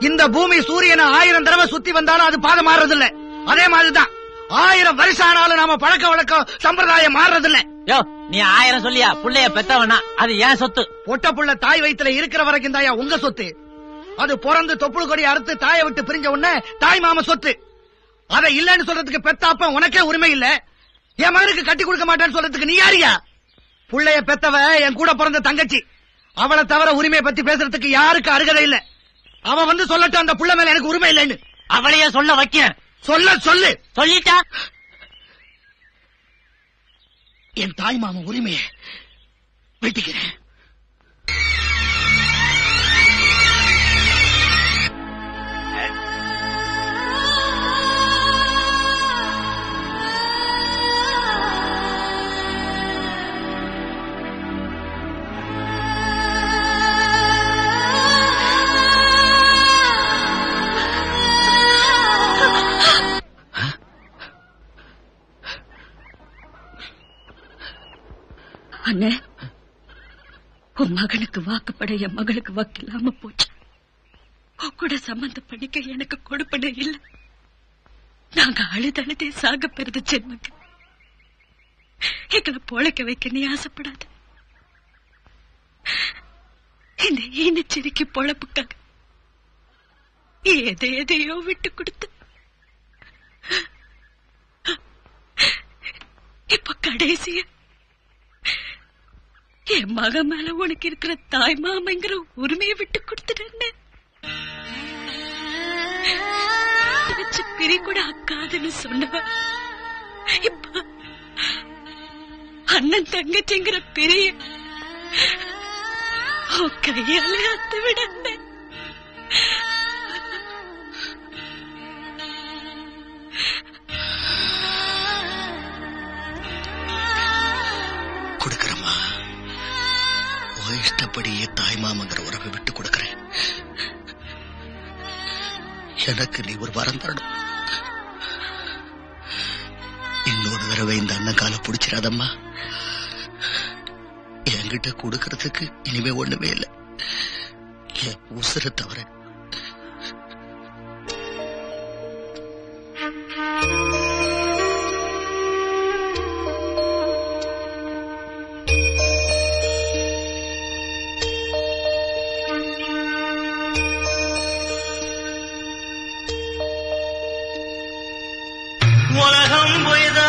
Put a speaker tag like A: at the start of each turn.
A: இந்த பூமி சூரியனை ஆயிரம் தடவை சுத்தி வந்தாலும் அது பாதை மாறுறது இல்ல அதே மாதிரிதான். ஆயிரம் வருஷம் ஆனாலும் நாம பழக்க வழக்கம் சம்பிரதாயம் மாறுறது இல்ல
B: யோ நீ ஆயிரம் சொல்லியா? புள்ளைய பெத்தவனா? அது ஏன் சொத்து?
A: பொட்ட புள்ள தாய் வயித்துல இருக்கிற வரைக்கும் தாயா உங்க சொத்து? அது பிறந்து தொப்புள் கொடி அறுத்து தாயை விட்டு பிரிஞ்ச உடனே தாய் மாம சொத்து. அதை இல்லன்னு சொல்றதுக்கு பெத்தாப்ப உனக்கே உரிமை இல்ல. என் மகனுக்கு கட்டி கொடுக்க மாட்டேன்னு சொல்றதுக்கு நீ யாரியா? புள்ளைய பெத்தவ என் கூட பிறந்த தங்கச்சி. அவளை தவிர உரிமையை பத்தி பேசுறதுக்கு யாருக்கு அருகதை இல்ல? அவ வந்து சொல்லட்டும் அந்த புள்ள மேல எனக்கு உரிமை இல்லைன்னு.
B: அவளையே சொல்ல வைக்க
A: சொல்ல சொல்லு.
B: சொல்லிட்டா?
A: என் தாய் மாம உரிமையை வெட்டிக்கிறேன்.
C: அண்ணே உன் மகனுக்கு வாக்குப்பட என் மகளுக்கு வாக்கு இல்லாம போச்சு. உன் கூட சம்பந்த பண்ணிக்க எனக்கு கொடுப்பன இல்ல. நாங்க அழுதழுதே சாக பெறுது ஜென்மங்க எங்களை பொழைக்க வைக்க நீ ஆசைப்படாத. இந்த ஈனச்சிரிக்கு பொழப்புக்காக எதை எதையோ விட்டு கொடுத்து. இப்ப கடைசியா என் மக மேல உனக்கு இருக்கிற தாய் மாமைங்கிற உரிமையை விட்டு கொடுத்துட்டேன்னு. பிரி கூட அக்காதுன்னு சொன்னவ. இப்ப அண்ணன் தங்கச்சிங்கிற பிரிய உன் கையாலே அத்து விட
A: இஷ்டப்படியே தாய் மாமங்கிற உறவை விட்டு கொடுக்கறேன். எனக்கு நீ ஒரு வரம் தரணும். இன்னொரு தடவை இந்த அண்ணன் காலை பிடிச்சிடாதம்மா. என்கிட்ட கொடுக்கறதுக்கு இனிமே ஒண்ணுமே இல்லை. என் உசுரை தவிர
D: 我来唱一个